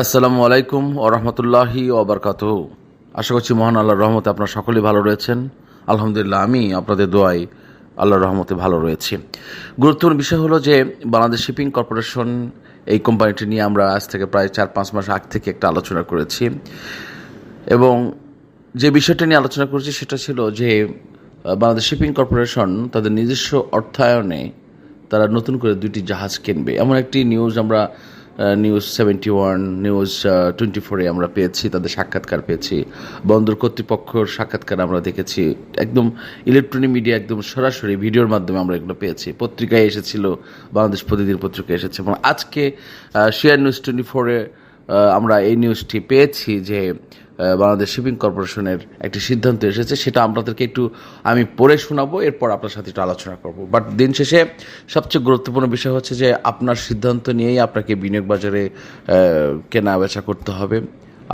আসসালামু আলাইকুম ও রহমতুল্লাহি ওবরকাত আশা করছি মহান আল্লাহর রহমতে আপনারা সকলেই ভালো রয়েছেন। আলহামদুলিল্লাহ, আমি আপনাদের দোয়াই আল্লাহর রহমতে ভালো রয়েছি। গুরুত্বপূর্ণ বিষয় হলো যে, বাংলাদেশ শিপিং কর্পোরেশন এই কোম্পানিটি নিয়ে আমরা আজ থেকে প্রায় চার পাঁচ মাস আগ থেকে একটা আলোচনা করেছি। এবং যে বিষয়টা নিয়ে আলোচনা করেছি সেটা ছিল যে, বাংলাদেশ শিপিং কর্পোরেশন তাদের নিজস্ব অর্থায়নে তারা নতুন করে দুইটি জাহাজ কিনবে। এমন একটি নিউজ আমরা news seventy one news twenty ফোরে আমরা পেয়েছি, তাদের সাক্ষাৎকার পেয়েছি। বন্দর কর্তৃপক্ষর সাক্ষাৎকার আমরা দেখেছি। একদম ইলেকট্রনিক মিডিয়া একদম সরাসরি ভিডিওর মাধ্যমে আমরা এগুলো পেয়েছি। পত্রিকায় এসেছিল, বাংলাদেশ প্রতিদিন পত্রিকায় এসেছে। এবং আজকে শেয়ার নিউজ টোয়েন্টি ফোরে আমরা এই নিউজটি পেয়েছি যে বাংলাদেশ শিপিং কর্পোরেশনের একটি সিদ্ধান্ত এসেছে। সেটা আপনাদেরকে একটু আমি পড়ে শোনাবো, এরপর আপনার সাথে একটু আলোচনা করব। বাট দিন শেষে সবচেয়ে গুরুত্বপূর্ণ বিষয় হচ্ছে যে আপনার সিদ্ধান্ত নিয়েই আপনাকে বিনিয়োগ বাজারে কেনা বেচা করতে হবে।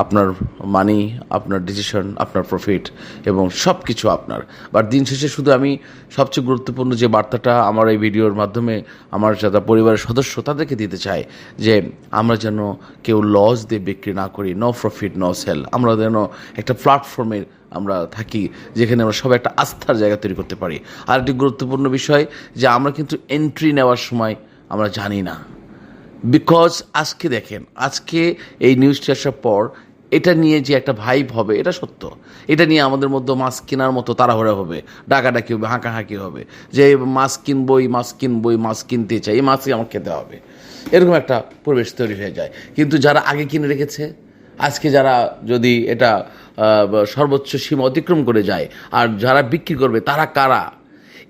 আপনার মানি আপনার ডিসিশন আপনার প্রফিট এবং সব কিছু আপনার। বাট দিন শেষে শুধু আমি সবচেয়ে গুরুত্বপূর্ণ যে বার্তাটা আমার এই ভিডিওর মাধ্যমে আমার যারা পরিবারের সদস্য তাদেরকে দিতে চাই, যে আমরা যেন কেউ লস দিয়ে বিক্রি না করি নো প্রফিট নো সেল আমরা যেন একটা প্ল্যাটফর্মে আমরা থাকি, যেখানে আমরা সবাই একটা আস্থার জায়গা তৈরি করতে পারি। আর একটি গুরুত্বপূর্ণ বিষয় যে আমরা কিন্তু এন্ট্রি নেওয়ার সময় আমরা জানি না। বিকজ আজকে দেখেন, আজকে এই নিউজটি আসার পর এটা নিয়ে যে একটা ভাইব হবে, এটা সত্য। এটা নিয়ে আমাদের মধ্যে মাছ কেনার মতো তাড়াহুড়া হবে, ডাকাডাকি হবে, হাঁকাহাঁকি হবে। যে মাছ কিনবই মাছ কিনবই মাছ কিনতে চাই, এই মাছই আমার খেতে হবে। এরকম একটা পরিবেশ তৈরি হয়ে যায়। কিন্তু যারা আগে কিনে রেখেছে, আজকে যারা যদি এটা সর্বোচ্চ সীমা অতিক্রম করে যায়, আর যারা বিক্রি করবে, তারা কারা?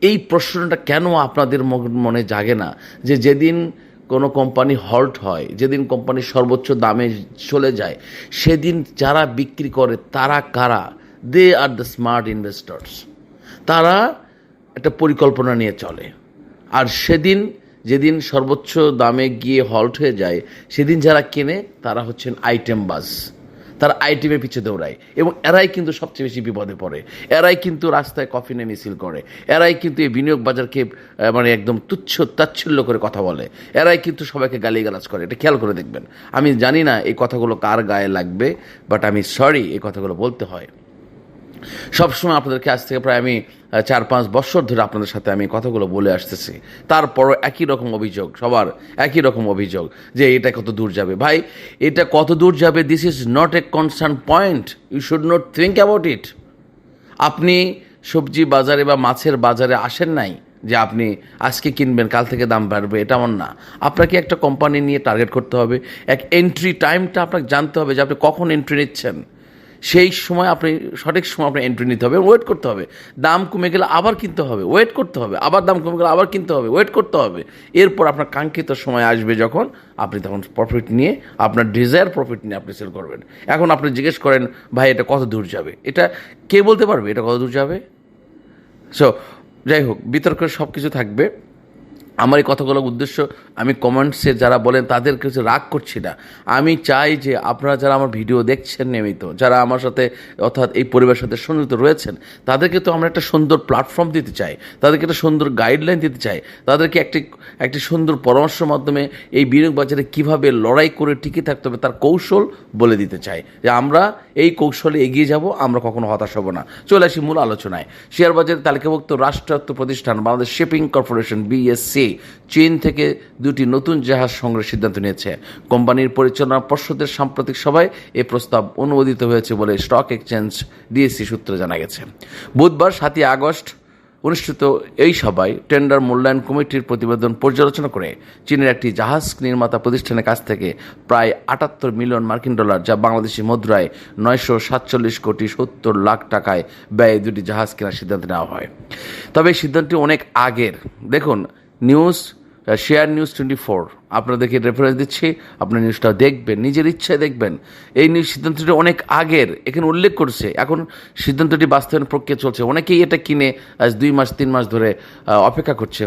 এই প্রশ্নটা কেন আপনাদের মনে জাগে না? যে যেদিন কোনো কোম্পানি হল্ট হয়, যেদিন কোম্পানি সর্বোচ্চ দামে চলে যায়, সেদিন যারা বিক্রি করে, তারা কারা? They are the smart investors তারা একটা পরিকল্পনা নিয়ে চলে। আর সেদিন, যেদিন সর্বোচ্চ দামে গিয়ে হল্ট হয়ে যায়, সেদিন যারা কেনে, তারা হচ্ছেন আইটেম বাস তারা আইটেমের পিছিয়ে দৌড়ায়। এবং এরাই কিন্তু সবচেয়ে বেশি বিপদে পড়ে। এরাই কিন্তু রাস্তায় কফিনে মিছিল করে। এরাই কিন্তু এই বিনিয়োগ বাজারকে মানে একদম তুচ্ছ, তাচ্ছল্য করে কথা বলে। এরাই কিন্তু সবাইকে গালিগালাজ করে। এটা খেয়াল করে দেখবেন। আমি জানি না এই কথাগুলো কার গায়ে লাগবে বাট আমি সরি এই কথাগুলো বলতে হয়। সবসময় আপনাদেরকে আজ থেকে প্রায় আমি চার, পাঁচ বছর ধরে আপনাদের সাথে আমি কথাগুলো বলে আসতেছি। তারপরও একই রকম অভিযোগ, সবার একই রকম অভিযোগ যে এটা কত দূর যাবে। ভাই, এটা কত দূর যাবে this is not a concern point you should not think about it আপনি সবজি বাজারে বা মাছের বাজারে আসেন নাই যে আপনি আজকে কিনবেন, কাল থেকে দাম বাড়বে, এটা এমন না। আপনাকে একটা কোম্পানি নিয়ে টার্গেট করতে হবে। এক এন্ট্রি টাইমটা আপনাকে জানতে হবে যে আপনি কখন এন্ট্রি নিচ্ছেন। সেই সময় আপনি, সঠিক সময় আপনি এন্ট্রি নিতে হবে ওয়েট করতে হবে। দাম কমে গেলে আবার কিনতে হবে ওয়েট করতে হবে, আবার দাম কমে গেলে আবার কিনতে হবে ওয়েট করতে হবে। এরপর আপনার কাঙ্ক্ষিত সময় আসবে যখন আপনি তখন প্রফিট নিয়ে, আপনার ডিজায়ার প্রফিট নিয়ে আপনি সেল করবেন। এখন আপনি জিজ্ঞেস করেন, ভাই, এটা কত দূর যাবে? এটা কে বলতে পারবে? এটা কত দূর যাবে? সো যাই হোক বিতর্কের সব কিছু থাকবে। আমার এই কথাগুলোর উদ্দেশ্য, আমি কমেন্টসে যারা বলেন তাদের কিছু রাগ করছি না। আমি চাই যে আপনারা যারা আমার ভিডিও দেখছেন নিয়মিত, যারা আমার সাথে অর্থাৎ এই পরিবারের সাথে সংযুক্ত রয়েছেন, তাদেরকে তো আমরা একটা সুন্দর প্ল্যাটফর্ম দিতে চাই, তাদেরকে একটা সুন্দর গাইডলাইন দিতে চাই, তাদেরকে একটি একটি সুন্দর পরামর্শের মাধ্যমে এই বিনিয়োগ বাজারে কীভাবে লড়াই করে টিকে থাকতে হবে তার কৌশল বলে দিতে চাই, যে আমরা এই কৌশলে এগিয়ে যাব, আমরা কখনো হতাশ হব না। চলে আসি মূল আলোচনায়। শেয়ার বাজারে তালিকাভুক্ত রাষ্ট্রায়ত্ত প্রতিষ্ঠান, বাংলাদেশ শিপিং কর্পোরেশন বিএসসি চীন থেকে দুটি নতুন জাহাজ সংগ্রহের সিদ্ধান্ত নিয়েছে। কোম্পানির পরিচালনা পর্ষদের সাম্প্রতিক সভায় এ প্রস্তাব অনুমোদিত হয়েছে বলে স্টক এক্সচেঞ্জ ডিএসসি সূত্রে জানা গেছে। বুধবার সাতই আগস্ট অনুষ্ঠিত এই সভায় টেন্ডার মূল্যায়ন কমিটির প্রতিবেদন পর্যালোচনা করে চীনের একটি জাহাজ নির্মাতা প্রতিষ্ঠানের কাছ থেকে প্রায় আটাত্তর মিলিয়ন মার্কিন ডলার যা বাংলাদেশি মুদ্রায় নয়শো সাতচল্লিশ কোটি সত্তর লাখ টাকায় ব্যয়ে দুটি জাহাজ কেনার সিদ্ধান্ত নেওয়া হয়। তবে এই সিদ্ধান্তটি অনেক আগের। দেখুন news share news twenty four. আপনাদেরকে রেফারেন্স দিচ্ছি, আপনার নিউজটা দেখবেন, নিজের ইচ্ছায় দেখবেন। এই নিউজ সিদ্ধান্তটি অনেক আগের, এখানে উল্লেখ করছে। এখন সিদ্ধান্তটি বাস্তবায়ন প্রক্রিয়া চলছে। অনেকেই এটা কিনে আজ দুই মাস, তিন মাস ধরে অপেক্ষা করছে।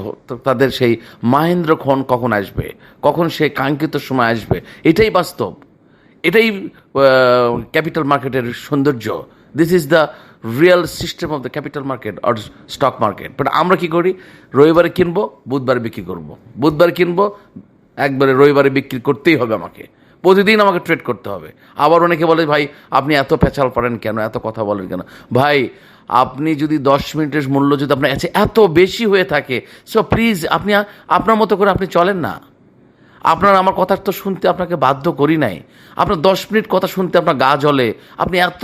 তাদের সেই মাহেন্দ্র খন কখন আসবে? কখন সেই কাঙ্ক্ষিত সময় আসবে? এটাই বাস্তব। এটাই ক্যাপিটাল মার্কেটের সৌন্দর্য। This is the real system of the capital market or stock market but আমরা কি করি? রবিবারে কিনবো, বুধবারে বিক্রি করব। বুধবারে কিনবো, একবারে রবিবারে বিক্রি করতেই হবে আমাকে। প্রতিদিন আমাকে ট্রেড করতে হবে। আবার অনেকে বলে, ভাই, আপনি এত পেঁচাল পারেন কেন? এত কথা বলেন কেন? ভাই, আপনি যদি দশ মিনিটের মূল্য যদি আপনার কাছে এত বেশি হয়ে থাকে সো প্লিজ আপনি আপনার মতো করে আপনি চলেন না। আপনার আমার কথা তো শুনতে আপনাকে বাধ্য করি নাই। আপনার দশ মিনিট কথা শুনতে আপনার গা জ্বলে। আপনি এত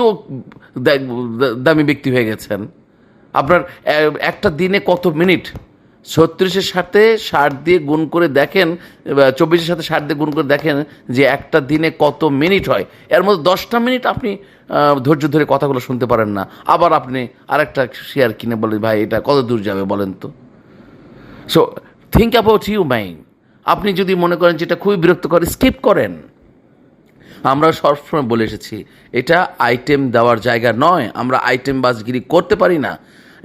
দামি ব্যক্তি হয়ে গেছেন। আপনার একটা দিনে কত মিনিট? ছত্রিশের সাথে ষাট দিয়ে গুণ করে দেখেন চব্বিশের সাথে ষাট দিয়ে গুণ করে দেখেন যে একটা দিনে কত মিনিট হয়। এর মধ্যে দশটা মিনিট আপনি ধৈর্য ধরে কথাগুলো শুনতে পারেন না। আবার আপনি আরেকটা শেয়ার কিনে বলেন, ভাই, এটা কত দূর যাবে? বলেন তো। So think about you mind আপনি যদি মনে করেন যেটা খুবই বিরক্তকর স্কিপ করেন। আমরা সবসময় বলে এসেছি, এটা আইটেম দেওয়ার জায়গা নয়। আমরা আইটেম বাসগিরি করতে পারি না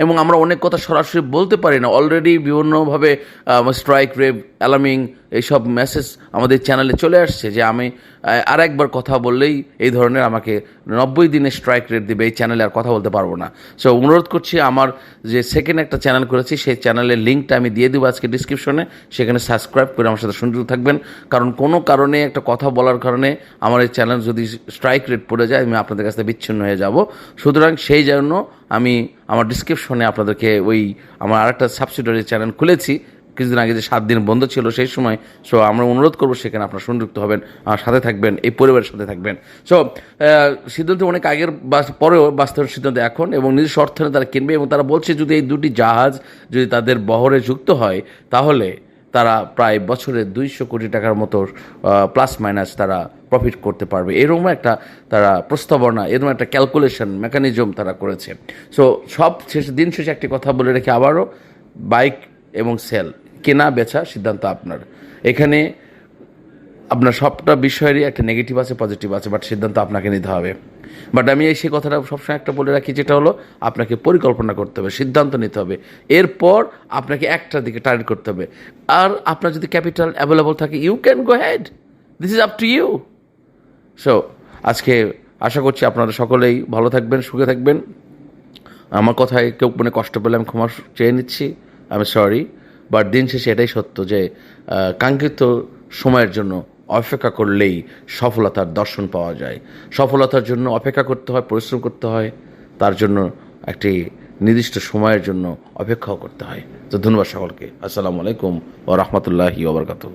এবং আমরা অনেক কথা সরাসরি বলতে পারি না। অলরেডি বিভিন্নভাবে স্ট্রাইক রেপ অ্যালার্মিং এইসব মেসেজ আমাদের চ্যানেলে চলে আসছে যে আমি আর একবার কথা বললেই এই ধরনের আমাকে নব্বই দিনে স্ট্রাইক রেট দিবে, এই চ্যানেলে আর কথা বলতে পারব না। সো অনুরোধ করছি আমার যে সেকেন্ড একটা চ্যানেল করেছি, সেই চ্যানেলের লিঙ্কটা আমি দিয়ে দেবো আজকে ডিসক্রিপশনে সেখানে সাবস্ক্রাইব করে আমার সাথে সংযুক্ত থাকবেন। কারণ কোনো কারণে একটা কথা বলার কারণে আমার এই চ্যানেল যদি স্ট্রাইক রেট পড়ে যায়, আমি আপনাদের কাছ থেকে বিচ্ছিন্ন হয়ে যাব। সুতরাং সেই জন্য আমি আমার ডিসক্রিপশনে আপনাদেরকে ওই আমার আরেকটা সাবসিডারি চ্যানেল খুলেছি কিছুদিন আগে যে সাত দিন বন্ধ ছিল, সেই সময় সো আমরা অনুরোধ করব সেখানে আপনারা সংযুক্ত হবেন সাথে থাকবেন, এই পরিবারের সাথে থাকবেন। সো সিদ্ধান্ত অনেক আগের, বাস- পরেও বাস্তবের সিদ্ধান্ত এখন, এবং নিজস্ব অর্থনে তারা কিনবে, এবং তারা বলছে যদি এই দুটি জাহাজ যদি তাদের বহরে যুক্ত হয়, তাহলে তারা প্রায় বছরে দুইশো কোটি টাকার মতো প্লাস মাইনাস তারা প্রফিট করতে পারবে। এরকম একটা তারা প্রস্তাবনা, এরকম একটা ক্যালকুলেশন মেকানিজম তারা করেছে। সো সব শেষে, দিন শেষে একটি কথা বলে রেখে আবারও বাইক এবং সেল কেনা বেচা সিদ্ধান্ত আপনার। এখানে আপনার সবটা বিষয়েরই একটা নেগেটিভ আছে পজিটিভ আছে বাট সিদ্ধান্ত আপনাকে নিতে হবে। বাট আমি এই সেই কথাটা সবসময় একটা বলে রাখি, যেটা হলো আপনাকে পরিকল্পনা করতে হবে, সিদ্ধান্ত নিতে হবে। এরপর আপনাকে একটা দিকে টার্গেট করতে হবে। আর আপনার যদি ক্যাপিটাল অ্যাভেলেবল থাকে you can go had this is up to you so আজকে আশা করছি আপনারা সকলেই ভালো থাকবেন, সুখে থাকবেন। আমার কথায় কেউ মানে কষ্ট পেলে আমি ক্ষমা চেয়ে নিচ্ছি। আমি সরি বাট দিন শেষে এটাই সত্য যে কাঙ্ক্ষিত সময়ের জন্য অপেক্ষা করলেই সফলতার দর্শন পাওয়া যায়। সফলতার জন্য অপেক্ষা করতে হয়, পরিশ্রম করতে হয়, তার জন্য একটি নির্দিষ্ট সময়ের জন্য অপেক্ষাও করতে হয়। তো ধন্যবাদ সকলকে। আসসালামু আলাইকুম ও রহমতুল্লাহি ওবরকাতু